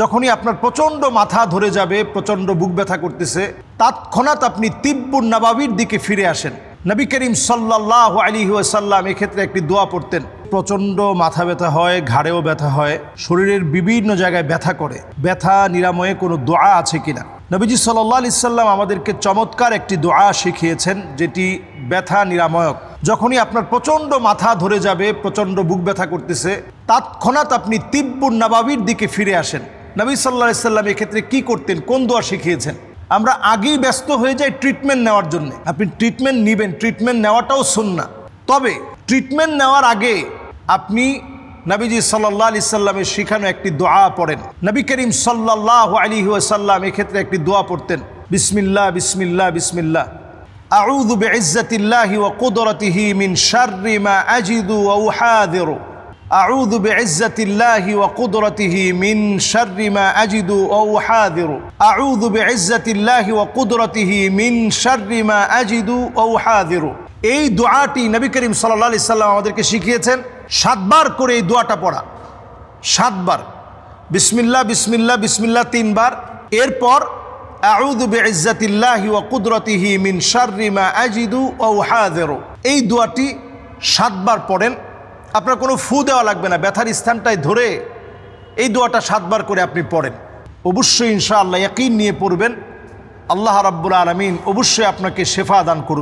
যখনই আপনার প্রচণ্ড মাথা ধরে যাবে, প্রচণ্ড বুক ব্যথা করতেছে, তৎক্ষণাৎ আপনি তিব্বুর নবাবির দিকে ফিরে আসেন। নবী করিম সাল্লাহ আলী ওয়াসাল্লাম এক্ষেত্রে একটি দোয়া পড়তেন। প্রচণ্ড মাথা ব্যথা হয়, ঘাড়েও ব্যথা হয়, শরীরের বিভিন্ন জায়গায় ব্যথা করে। ব্যথা নিরাময়ে কোনো দোয়া আছে কিনা? নবীজি সাল্লাহ আলি সাল্লাম আমাদেরকে চমৎকার একটি দোয়া শিখিয়েছেন, যেটি ব্যথা নিরাময়ক। যখনই আপনার প্রচণ্ড মাথা ধরে যাবে, প্রচণ্ড বুক ব্যথা করতেছে, তৎক্ষণাৎ আপনি তিব্বুর নবাবির দিকে ফিরে আসেন। নবী সাল্লাহ সাল্লাম এক্ষেত্রে কী করতেন? কোন দোয়া শিখিয়েছেন? আমরা আগেই ব্যস্ত হয়ে যাই ট্রিটমেন্ট নেওয়ার জন্য। আপনি ট্রিটমেন্ট নেবেন ট্রিটমেন্ট নেওয়াটাও শুননা তবে ট্রিটমেন্ট নেওয়ার আগে আপনি নবীজি সাল্লাহ আলি সাল্লামের শিখানো একটি দোয়া পড়েন। নবী করিম সাল্লাহ আলী ওয়াসাল্লাম এক্ষেত্রে একটি দোয়া পড়তেন বিসমিল্লা বিসমিল্লা বিসমিল্লা বে ইজ্জাতিল্লাহি ওয়া কুদরতিহি মিন শারিমা আজিদু ও হাদেরো أعوذ بعزة الله وقدرته من شر ما أجد وأحاذر أعوذ بعزة الله وقدرته من شر ما أجد وأحاذر এই দোয়াটি নবী করিম সাল্লাহ আলি সাল্লাম আমাদেরকে শিখিয়েছেন সাতবার করে এই দোয়াটা পড়া সাতবার বিসমিল্লা বিসমিল্লা বিসমিল্লা তিনবার এরপর আউদু বেইজ্জাতিল্লাহি ওয়া কুদরতিহি মিন শাররি মা আজিদু ওয়া উহাযিরু এই দোয়াটি সাতবার পড়েন আপনার কোনো ফু দেওয়া লাগবে না, ব্যথার স্থানটায় ধরে এই দোয়াটা সাতবার করে আপনি পড়েন। অবশ্যই ইনশাআল্লাহ একই নিয়ে পড়বেন। আল্লাহ রাব্বুল আলমিন অবশ্যই আপনাকে শেফা দান করবেন